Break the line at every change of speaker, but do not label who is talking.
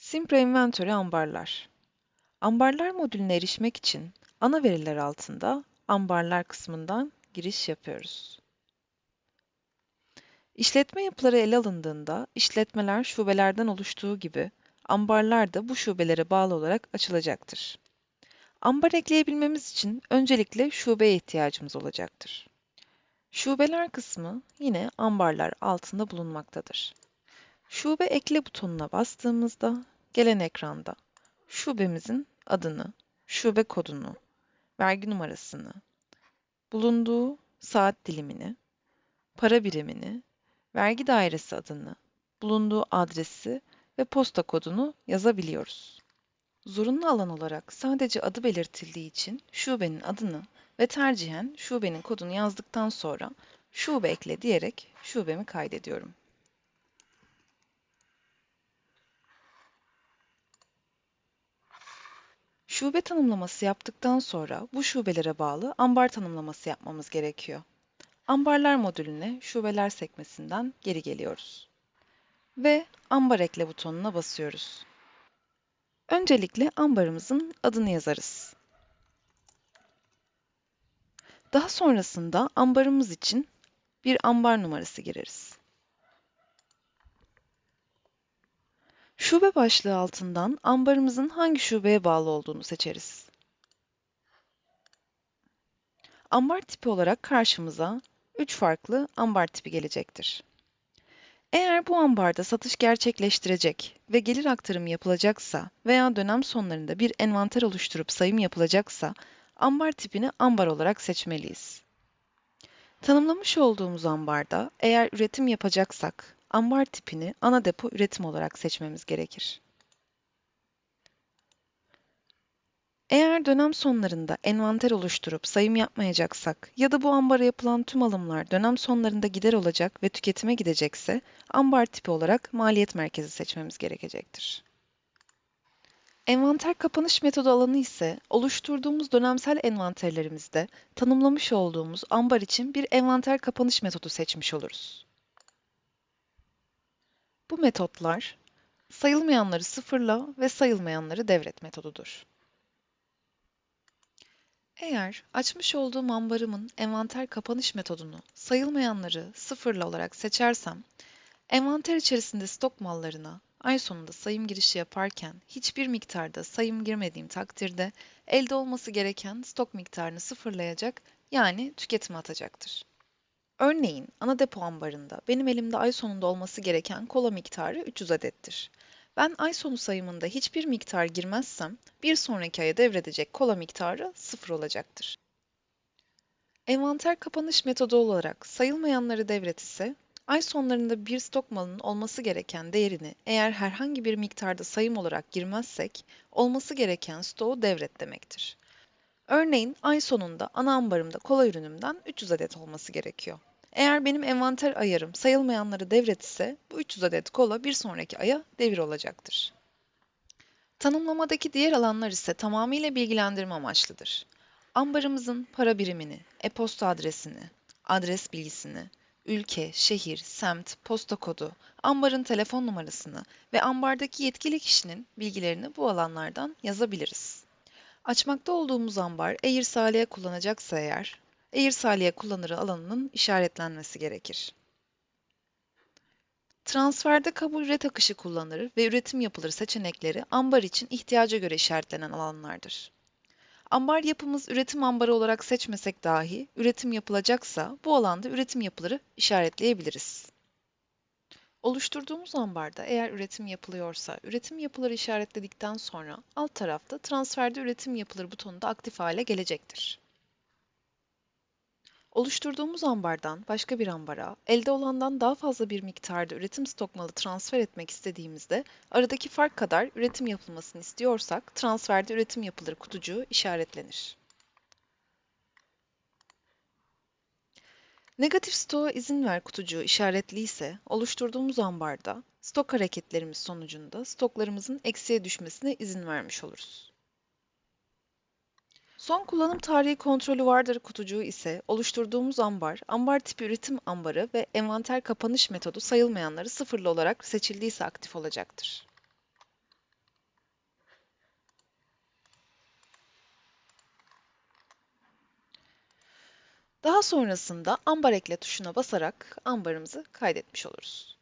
Simpra Inventory ambarlar. Ambarlar modülüne erişmek için ana veriler altında ambarlar kısmından giriş yapıyoruz. İşletme yapıları ele alındığında işletmeler şubelerden oluştuğu gibi ambarlar da bu şubelere bağlı olarak açılacaktır. Ambar ekleyebilmemiz için öncelikle şubeye ihtiyacımız olacaktır. Şubeler kısmı yine ambarlar altında bulunmaktadır. Şube ekle butonuna bastığımızda gelen ekranda şubemizin adını, şube kodunu, vergi numarasını, bulunduğu saat dilimini, para birimini, vergi dairesi adını, bulunduğu adresi ve posta kodunu yazabiliyoruz. Zorunlu alan olarak sadece adı belirtildiği için şubenin adını ve tercihen şubenin kodunu yazdıktan sonra şube ekle diyerek şubemi kaydediyorum. Şube tanımlaması yaptıktan sonra bu şubelere bağlı ambar tanımlaması yapmamız gerekiyor. Ambarlar modülüne şubeler sekmesinden geri geliyoruz. Ve ambar ekle butonuna basıyoruz. Öncelikle ambarımızın adını yazarız. Daha sonrasında ambarımız için bir ambar numarası gireriz. Şube başlığı altından ambarımızın hangi şubeye bağlı olduğunu seçeriz. Ambar tipi olarak karşımıza 3 farklı ambar tipi gelecektir. Eğer bu ambarda satış gerçekleştirecek ve gelir aktarımı yapılacaksa veya dönem sonlarında bir envanter oluşturup sayım yapılacaksa ambar tipini ambar olarak seçmeliyiz. Tanımlamış olduğumuz ambarda eğer üretim yapacaksak ambar tipini ana depo üretim olarak seçmemiz gerekir. Eğer dönem sonlarında envanter oluşturup sayım yapmayacaksak ya da bu ambara yapılan tüm alımlar dönem sonlarında gider olacak ve tüketime gidecekse ambar tipi olarak maliyet merkezi seçmemiz gerekecektir. Envanter kapanış metodu alanı ise oluşturduğumuz dönemsel envanterlerimizde tanımlamış olduğumuz ambar için bir envanter kapanış metodu seçmiş oluruz. Bu metotlar sayılmayanları sıfırla ve sayılmayanları devret metodudur. Eğer açmış olduğum ambarımın envanter kapanış metodunu sayılmayanları sıfırla olarak seçersem, envanter içerisinde stok mallarına ay sonunda sayım girişi yaparken hiçbir miktarda sayım girmediğim takdirde elde olması gereken stok miktarını sıfırlayacak yani tüketime atacaktır. Örneğin ana depo ambarında benim elimde ay sonunda olması gereken kola miktarı 300 adettir. Ben ay sonu sayımında hiçbir miktar girmezsem bir sonraki aya devredecek kola miktarı sıfır olacaktır. Envanter kapanış metodu olarak sayılmayanları devret ise ay sonlarında bir stok malının olması gereken değerini eğer herhangi bir miktarda sayım olarak girmezsek olması gereken stoğu devret demektir. Örneğin ay sonunda ana ambarımda kola ürünümden 300 adet olması gerekiyor. Eğer benim envanter ayarım sayılmayanları devret ise bu 300 adet kola bir sonraki aya devir olacaktır. Tanımlamadaki diğer alanlar ise tamamıyla bilgilendirme amaçlıdır. Ambarımızın para birimini, e-posta adresini, adres bilgisini, ülke, şehir, semt, posta kodu, ambarın telefon numarasını ve ambardaki yetkili kişinin bilgilerini bu alanlardan yazabiliriz. Açmakta olduğumuz ambar eğer saliye kullanacaksa eğer, eğer saliye kullanırı alanının işaretlenmesi gerekir. Transferde kabul üret akışı kullanılır ve üretim yapılır seçenekleri ambar için ihtiyaca göre işaretlenen alanlardır. Ambar yapımız üretim ambarı olarak seçmesek dahi üretim yapılacaksa bu alanda üretim yapıları işaretleyebiliriz. Oluşturduğumuz ambarda eğer üretim yapılıyorsa üretim yapıları işaretledikten sonra alt tarafta transferde üretim yapılır butonu da aktif hale gelecektir. Oluşturduğumuz ambardan başka bir ambara, elde olandan daha fazla bir miktarda üretim stok malı transfer etmek istediğimizde, aradaki fark kadar üretim yapılmasını istiyorsak, transferde üretim yapılır kutucuğu işaretlenir. Negatif stoğa izin ver kutucuğu işaretli ise, oluşturduğumuz ambarda, stok hareketlerimiz sonucunda stoklarımızın eksiye düşmesine izin vermiş oluruz. Son kullanım tarihi kontrolü vardır kutucuğu ise oluşturduğumuz ambar, ambar tipi üretim ambarı ve envanter kapanış metodu sayılmayanları sıfırlı olarak seçildiyse aktif olacaktır. Daha sonrasında ambar ekle tuşuna basarak ambarımızı kaydetmiş oluruz.